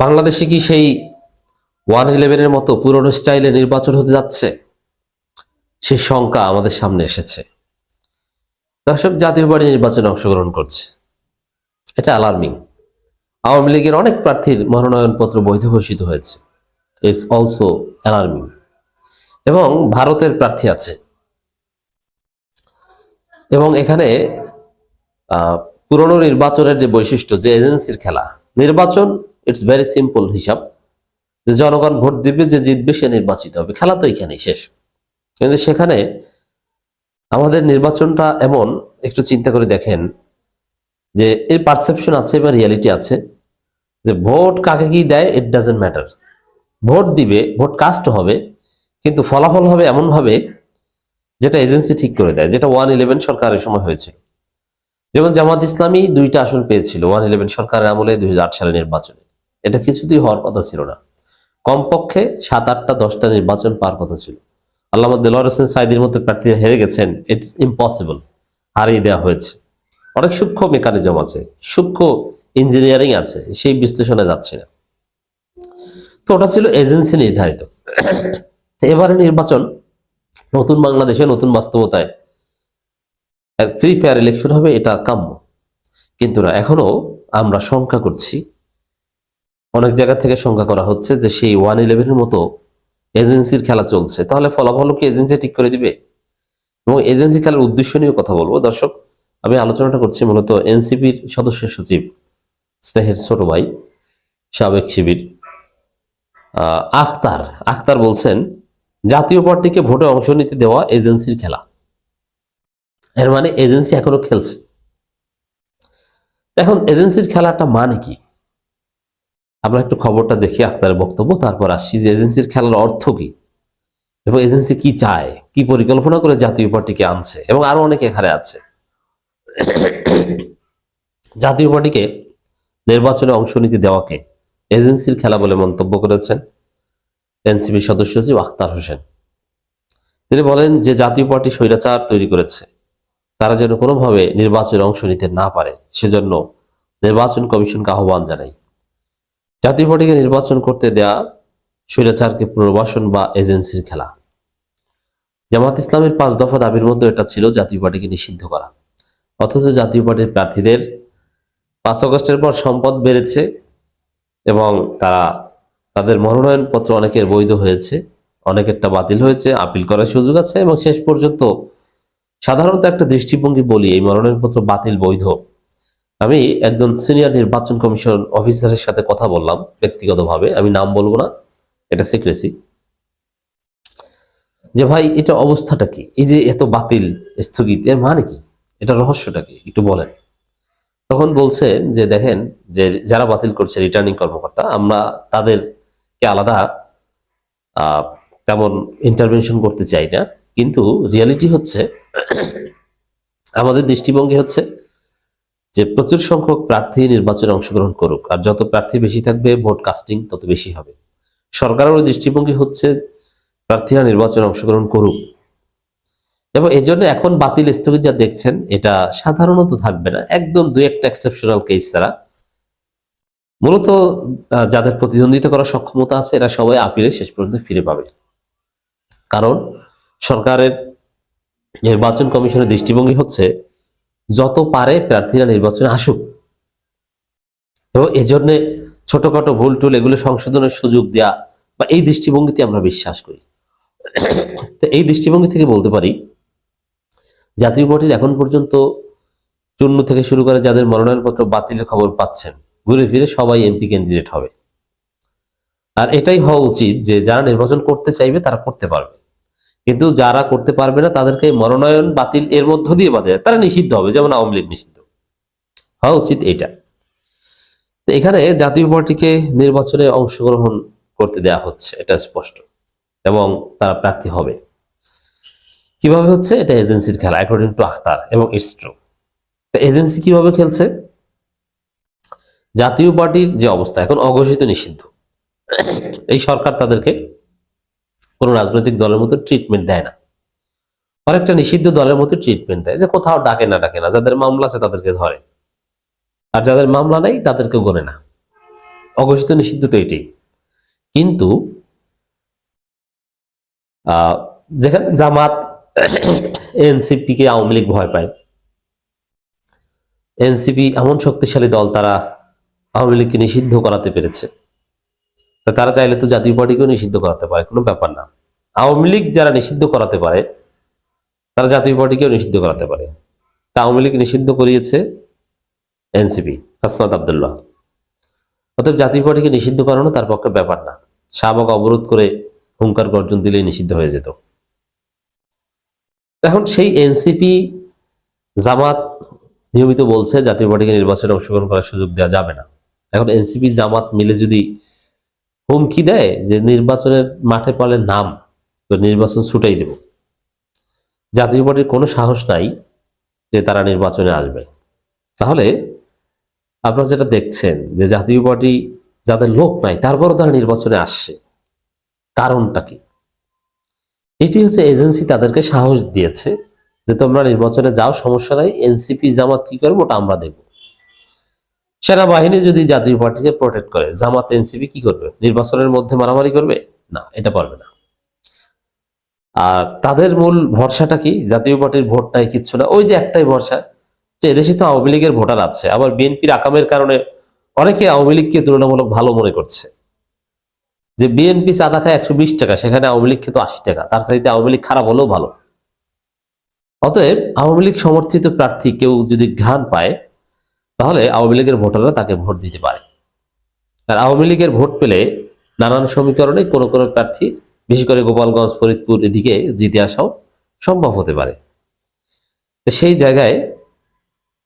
বাংলাদেশে কি সেই ওয়ান ইলেভেনের মতো পুরনো স্টাইলে নির্বাচন হতে যাচ্ছে? সেই শঙ্কা আমাদের সামনে এসেছে। দর্শক, জাতীয় পার্টি নির্বাচনে অংশগ্রহণ করছে। এটা অ্যালার্মিং আওয়ামী লীগের অনেক প্রার্থীর মনোনয়নপত্র বৈধ ঘোষিত হয়েছে। ইটস অলসো অ্যালার্মিং এবং ভারতের প্রার্থী আছে। এবং এখানে পুরনো নির্বাচনের যে বৈশিষ্ট্য, যে এজেন্সির খেলা, নির্বাচন ইটস ভেরি সিম্পল হিসাব। যে জনগণ ভোট দিবে, যে জিতবে, সে নির্বাচিত হবে। খেলা তো এখানেই শেষ। কিন্তু সেখানে আমাদের নির্বাচনটা এমন, একটু চিন্তা করে দেখেন, যে এই পারসেপশন আছে বা রিয়ালিটি আছে, যে ভোট কাকে কি দেয় ইট ডাজেন্ট ম্যাটার ভোট দিবে, ভোট কাস্ট হবে, কিন্তু ফলাফল হবে এমনভাবে যেটা এজেন্সি ঠিক করে দেয়, যেটা ওয়ান ইলেভেন সরকারের সময় হয়েছে যেমন জামাত ইসলামী দুইটা আসন পেয়েছিল, ওয়ান ইলেভেন সরকারের আমলে দুই সালে নির্বাচনে। এটা কিছুতেই হওয়ার কথা ছিল না। কমপক্ষে সাত, আটটা, দশটা নির্বাচন পার কথা ছিল। আল্লাহ দেলোয়ার হোসেন সাইদির মতো প্রার্থীরা হেরে গেছেন ইটস ইম্পসিবল হারিয়ে দেওয়া হয়েছে। অনেক সূক্ষ্ম মেকানিজম আছে, সূক্ষ্ম ইঞ্জিনিয়ারিং আছে, সেই বিশ্লেষণে যাচ্ছে না। তো ওটা ছিল এজেন্সি নির্ধারিত। এবারে নির্বাচন, নতুন বাংলাদেশে নতুন বাস্তবতায় ফ্রি ফেয়ার ইলেকশন হবে, এটা কাম্য। কিন্তু না, এখনও আমরা শঙ্কা করছি অনেক জায়গা থেকে শঙ্কা করা হচ্ছে যে সেই ওয়ান ইলেভেনের মতো এজেন্সির খেলা চলছে। তাহলে ফলাফল কি এজেন্সি ঠিক করে দিবে? এবং এজেন্সি খেলার উদ্দেশ্য নিয়ে কথা বলব। দর্শক, আমি আলোচনাটা করছি মূলত এনসিপির সদস্য সচিব স্নেহের ছোট ভাই, সাবেক শিবির। আখতার আখতার বলছেন, জাতীয় পার্টিকে ভোটে অংশ নিতে দেওয়া এজেন্সির খেলা। এর মানে এজেন্সি এখনও খেলছে। এখন এজেন্সির খেলাটা মানে কি? আমরা একটু খবরটা দেখি আখতারের বক্তব্য, তারপর আসছি যে এজেন্সির খেলার অর্থ কি? এবং এজেন্সি কি চায়? কি পরিকল্পনা করে জাতীয় পার্টিকে আনছে? এবং আরও অনেকে এখানে আছে। জাতীয় পার্টিকে নির্বাচনে অংশ নিতে দেওয়াকে এজেন্সির খেলা বলে মন্তব্য করেছেন এনসিপি সদস্য সচিব আখতার হোসেন। তিনি বলেন যে জাতীয় পার্টি স্বৈরাচার তৈরি করেছে। তারা যেন কোনোভাবে নির্বাচনে অংশ নিতে না পারে, সেজন্য নির্বাচন কমিশনকে আহ্বান জানাই। জাতীয় পার্টিকে নির্বাচন করতে দেয়া স্বৈরাচারকে পুনর্বাসন বা এজেন্সির খেলা। জামাত ইসলামের পাঁচ দফা দাবির মধ্যে এটা ছিল জাতীয় পার্টিকে নিষিদ্ধ করা। অথচ জাতীয় পার্টির প্রার্থীদের পাঁচ অগস্টের পর সম্পদ বেড়েছে এবং তারা তাদের মনোনয়নপত্র অনেকের বৈধ হয়েছে, অনেকেরটা বাতিল হয়েছে, আপিল করার সুযোগ আছে এবং শেষ পর্যন্ত সাধারণত একটা দৃষ্টিভঙ্গি বলি এই মনোনয়নপত্র বাতিল বৈধ আমি একজন সিনিয়র নির্বাচন কমিশন অফিসারের সাথে কথা বললাম ব্যক্তিগতভাবে। আমি নাম বলব না, এটা সিক্রেসি যে ভাই, এটা অবস্থাটা কি? এই যে এত বাতিল স্থগিত, এর মানে কি? এটা রহস্যটা কি? একটু বলেন। তখন বলছেন যে, দেখেন, যে যারা বাতিল করছে রিটার্নিং কর্মকর্তা, আমরা তাদেরকে আলাদা তেমন ইন্টারভেনশন করতে চাই না। কিন্তু রিয়ালিটি হচ্ছে, আমাদের দৃষ্টিভঙ্গি হচ্ছে যে প্রচুর সংখ্যক প্রার্থী নির্বাচনে অংশগ্রহণ করুক, আর যত প্রার্থী বেশি থাকবে, ভোট কাস্টিং তত বেশি হবে। সরকারেরও দৃষ্টিভঙ্গি হচ্ছে প্রার্থীরা নির্বাচনে অংশগ্রহণ করুক। এবং এই জন্য এখন বাতিল স্থগিত যা দেখছেন, এটা সাধারণত থাকবে না। একদম দুই একটা এক্সেপশনাল কেস ছাড়া। মূলত যাদের প্রতিদ্বন্দ্বিতা করার সক্ষমতা আছে, এরা সবাই আপিলে শেষ পর্যন্ত ফিরে পাবে। কারণ সরকারের নির্বাচন কমিশনের দৃষ্টিভঙ্গি হচ্ছে যত পারে প্রার্থীরা নির্বাচনে আসুক। এবং এজন্য ছোটখাটো ভুল টুল এগুলো সংশোধনের সুযোগ দেয়া বা এই দৃষ্টিভঙ্গিতে আমরা বিশ্বাস করি। তো এই দৃষ্টিভঙ্গি থেকে বলতে পারি, জাতীয় পার্টির এখন পর্যন্ত চূর্ণ থেকে শুরু করে যাদের মনোনয়নপত্র বাতিলের খবর পাচ্ছেন, ঘুরে ফিরে সবাই এমপি ক্যান্ডিডেট হবে। আর এটাই হওয়া উচিত যে যারা নির্বাচন করতে চাইবে তারা করতে পারবে। কিন্তু যারা করতে পারবে না, তাদেরকে মনোনয়ন বাতিল এর মধ্য দিয়ে বাদে তারা নিষিদ্ধ হবে, যেমন আওয়ামী লীগ নিষিদ্ধ। হওয়া উচিত এটা তো এখানে জাতীয় পার্টিকে নির্বাচনে অংশগ্রহণ করতে দেয়া হচ্ছে, এটা স্পষ্ট। এবং তারা প্রার্থী হবে। কীভাবে হচ্ছে? এটা এজেন্সির খেলা অ্যাকর্ডিং টু আখতার এবং ইটস ট্রু তো এজেন্সি কীভাবে খেলছে? জাতীয় পার্টির যে অবস্থা, এখন অঘোষিত নিষিদ্ধ। এই সরকার তাদেরকে কোনো রাজনৈতিক দলের মতো ট্রিটমেন্ট দেয় না। অনেকটা নিষিদ্ধ দলের মতো ট্রিটমেন্ট দেয় যে কোথাও ডাকে না ডাকে না, যাদের মামলা আছে তাদেরকে ধরে। আর যাদের মামলা নেই তাদেরকে গণে না। অঘোষিত নিষিদ্ধ তো এটি কিন্তু যেখানে জামাত এনসিপি কে আওয়ামী লীগ ভয় পায়। এনসিপি এমন শক্তিশালী দল তারা আওয়ামী লীগকে নিষিদ্ধ করাতে পেরেছে। তারা চাইলে তো জাতীয় পার্টিকেও নিষিদ্ধ করাতে পারে, কোনো ব্যাপার না। আওয়ামী লীগ যারা নিষিদ্ধ করাতে পারে, তারা জাতীয় পার্টিকেও নিষিদ্ধ করাতে পারে। তা আওয়ামী লীগ নিষিদ্ধ করিয়েছে এনসিপি, হাসনাত আবদুল্লাহ। অতএব জাতীয় পার্টিকে নিষিদ্ধ করানো তার পক্ষে ব্যাপার না। শাহবাগ অবরোধ করে হুঙ্কার গর্জন দিলেই নিষিদ্ধ হয়ে যেত। এখন সেই এনসিপি জামাত নিয়মিত বলছে জাতীয় পার্টিকে নির্বাচনে অংশগ্রহণ করার সুযোগ দেওয়া যাবে না। এখন এনসিপি জামাত মিলে যদি হুমকি দেয় যে নির্বাচনের মাঠে পালে নাম, তো নির্বাচন ছুটাই দেব। জাতীয় পার্টির কোনো সাহস নাই যে তারা নির্বাচনে আসবে। তাহলে আপনারা যেটা দেখছেন যে জাতীয় পার্টি যাদের লোক নাই, তারপরও তারা নির্বাচনে আসছে। কারণটা কি? এটি হচ্ছে এজেন্সি তাদেরকে সাহস দিয়েছে যে তোমরা নির্বাচনে যাও, সমস্যা নাই, এনসিপি জামাত কি করব ওটা আমরা দেখব। সেনাবাহিনী যদি জাতীয় পার্টিকে প্রোটেক্ট করে, জামাত এনসিপি কি করবে? নির্বাচনের মধ্যে মারামারি করবে? না, এটা পারবে না। আর তাদের মূল ভরসাটা কি? জাতীয় পার্টির ভোট নাই কিচ্ছু না। ওই যে একটাই ভরসা, যে এদেশে তো আওয়ামী লীগের ভোটার আছে, আবার বিএনপির আকামের কারণে অনেকে আওয়ামী লীগকে তুলনামূলক ভালো মনে করছে। যে বিএনপি চাঁদা খায় একশো বিশ টাকা, সেখানে আওয়ামী লীগ খেতো আশি টাকা, তার চাইতে আওয়ামী লীগ খারাপ হলেও ভালো। অতএব আওয়ামী লীগ সমর্থিত প্রার্থী কেউ যদি ঘ্রাণ পায় তাহলে আওয়ামী লীগের ভোটাররা তাকে ভোট দিতে পারে। আর আওয়ামী লীগের ভোট পেলে নানান সমীকরণে কোনো কোনো প্রার্থী, বিশেষ করে গোপালগঞ্জ, ফরিদপুর এদিকে জিতে আসাও সম্ভব হতে পারে। সেই জায়গায়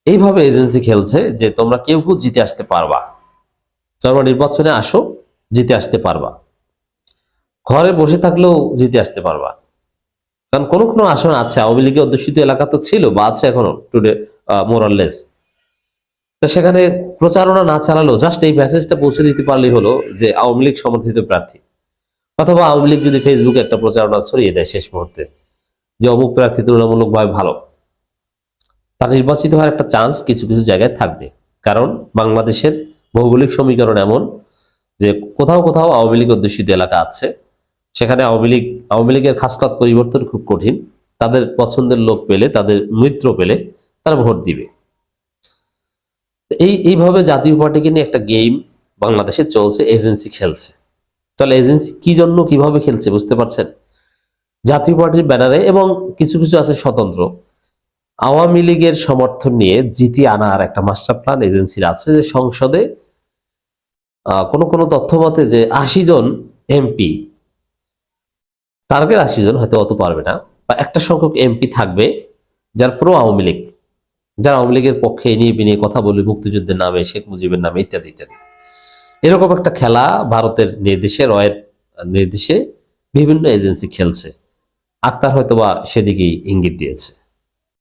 এইভাবে এজেন্সি খেলছে যে তোমরা কেউ কেউ জিতে আসতে পারবা। তোমরা নির্বাচনে আসো, জিতে আসতে পারবা। ঘরে বসে থাকলেও জিতে আসতে পারবা। কারণ কোনো কোনো আসন আছে, আওয়ামী লীগের অধ্যুষিত এলাকা তো ছিল বা আছে এখনও টুডে মোরাললেস তো সেখানে প্রচারণা না চালালেও জাস্ট এই মেসেজটা পৌঁছে দিতে পারলেই হলো যে আওয়ামী লীগ সমর্থিত প্রার্থী। অথবা আওয়ামী লীগ যদি ফেসবুকে একটা প্রচারণা ছড়িয়ে দেয় শেষ মুহূর্তে, যে অমুক প্রার্থী তুলনামূলকভাবে ভালো, তার নির্বাচিত হওয়ার একটা চান্স কিছু কিছু জায়গায় থাকবে। কারণ বাংলাদেশের ভৌগোলিক সমীকরণ এমন যে কোথাও কোথাও আওয়ামী লীগ অধ্যুষিত এলাকা আছে, সেখানে আওয়ামী লীগ, আওয়ামী লীগের খাসকাত পরিবর্তন খুব কঠিন, তাদের পছন্দের লোক পেলে, তাদের মিত্র পেলে তারা ভোট দিবে। এই, এইভাবে জাতীয় পার্টিকে নিয়ে একটা গেম বাংলাদেশে চলছে এজেন্সি খেলছে। তাহলে এজেন্সি কি জন্য, কীভাবে খেলছে, বুঝতে পারছেন? জাতীয় পার্টির ব্যানারে এবং কিছু কিছু আছে স্বতন্ত্র। আওয়ামী লীগের সমর্থন নিয়ে জিতি আনার একটা মাস্টার প্ল্যান এজেন্সির আছে যে সংসদে কোনো কোনো তথ্য মতে যে আশি জন এমপি টার্গেট আশি জন হয়তো অত পারবে না, বা একটা সংখ্যক এমপি থাকবে যার প্রো আওয়ামী লীগ। যারা আওয়ামী লীগের পক্ষে নিয়ে বিনিয়ে কথা বলবে মুক্তিযুদ্ধের নামে, শেখ মুজিবের নামে ইত্যাদি ইত্যাদি। এরকম একটা খেলা ভারতের নির্দেশে, রয়ের নির্দেশে বিভিন্ন এজেন্সি খেলছে। আক্তার হয়তোবা সেদিকেই ইঙ্গিত দিয়েছে।